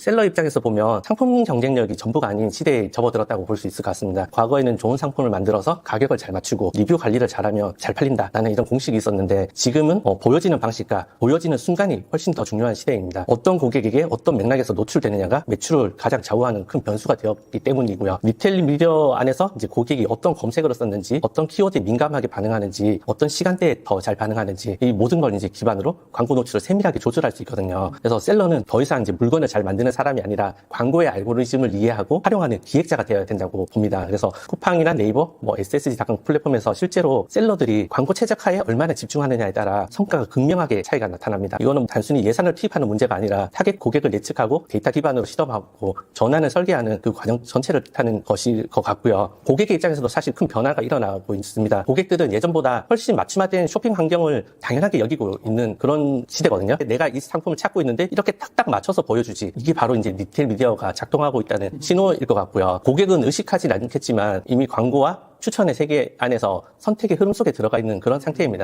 셀러 입장에서 보면 상품 경쟁력이 전부가 아닌 시대에 접어들었다고 볼 수 있을 것 같습니다. 과거에는 좋은 상품을 만들어서 가격을 잘 맞추고 리뷰 관리를 잘하면 잘 팔린다 라는 이런 공식이 있었는데 지금은 어, 보여지는 방식과 보여지는 순간이 훨씬 더 중요한 시대입니다. 어떤 고객에게 어떤 맥락에서 노출되느냐가 매출을 가장 좌우하는 큰 변수가 되었기 때문이고요. 리테일 미디어 안에서 이제 고객이 어떤 검색어를 썼는지, 어떤 키워드에 민감하게 반응하는지, 어떤 시간대에 더 잘 반응하는지 이 모든 걸 이제 기반으로 광고 노출을 세밀하게 조절할 수 있거든요. 그래서 셀러는 더 이상 이제 물건을 잘 만드는 사람이 아니라 광고의 알고리즘을 이해하고 활용하는 기획자가 되어야 된다고 봅니다. 그래서 쿠팡이나 네이버, 뭐 SSG 같은 플랫폼에서 실제로 셀러들이 광고 최적화에 얼마나 집중하느냐에 따라 성과가 극명하게 차이가 나타납니다. 이거는 단순히 예산을 투입하는 문제가 아니라 타겟 고객을 예측하고 데이터 기반으로 실험하고 전환을 설계하는 그 과정 전체를 뜻하는 것일 것 같고요. 고객의 입장에서도 사실 큰 변화가 일어나고 있습니다. 고객들은 예전보다 훨씬 맞춤화된 쇼핑 환경을 당연하게 여기고 있는 그런 시대거든요. 내가 이 상품을 찾고 있는데 이렇게 딱딱 맞춰서 보여주지. 이게 바로 이제 리테일 미디어가 작동하고 있다는 신호일 것 같고요. 고객은 의식하지 않겠지만 이미 광고와 추천의 세계 안에서 선택의 흐름 속에 들어가 있는 그런 상태입니다.